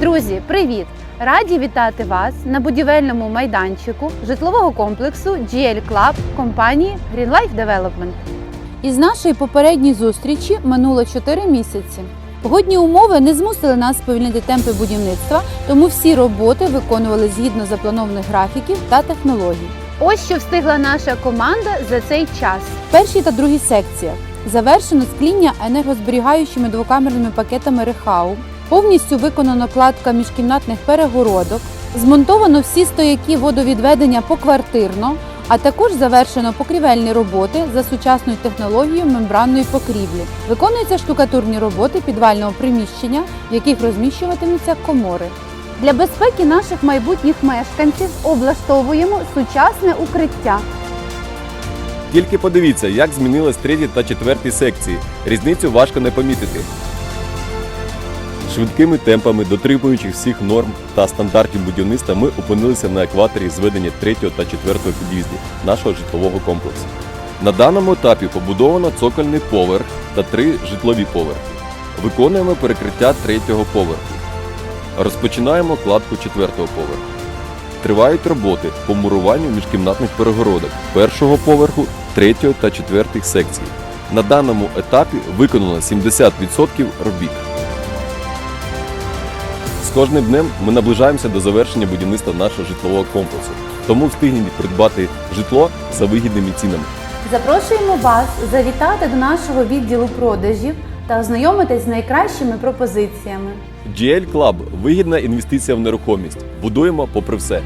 Друзі, привіт! Раді вітати вас на будівельному майданчику житлового комплексу GL Club компанії Green Life Development. Із нашої попередньої зустрічі минуло 4 місяці. Погодні умови не змусили нас сповільнити темпи будівництва, тому всі роботи виконували згідно запланованих графіків та технологій. Ось що встигла наша команда за цей час. В першій та другій секціях завершено скління енергозберігаючими двокамерними пакетами Рехау. Повністю виконано кладка міжкімнатних перегородок, змонтовано всі стояки водовідведення поквартирно, а також завершено покрівельні роботи за сучасною технологією мембранної покрівлі. Виконуються штукатурні роботи підвального приміщення, в яких розміщуватимуться комори. Для безпеки наших майбутніх мешканців облаштовуємо сучасне укриття. Тільки подивіться, як змінились треті та четверті секції. Різницю важко не помітити. Швидкими темпами, дотримуючи всіх норм та стандартів будівництва, ми опинилися на екваторі зведення третього та четвертого під'їздів нашого житлового комплексу. На даному етапі побудовано цокольний поверх та три житлові поверхи. Виконуємо перекриття третього поверху. Розпочинаємо кладку четвертого поверху. Тривають роботи по муруванню міжкімнатних перегородок першого поверху, третього та четвертих секцій. На даному етапі виконано 70% робіт. З кожним днем ми наближаємося до завершення будівництва нашого житлового комплексу, тому встигніть придбати житло за вигідними цінами. Запрошуємо вас завітати до нашого відділу продажів та ознайомитись з найкращими пропозиціями. GL Club – вигідна інвестиція в нерухомість. Будуємо попри все.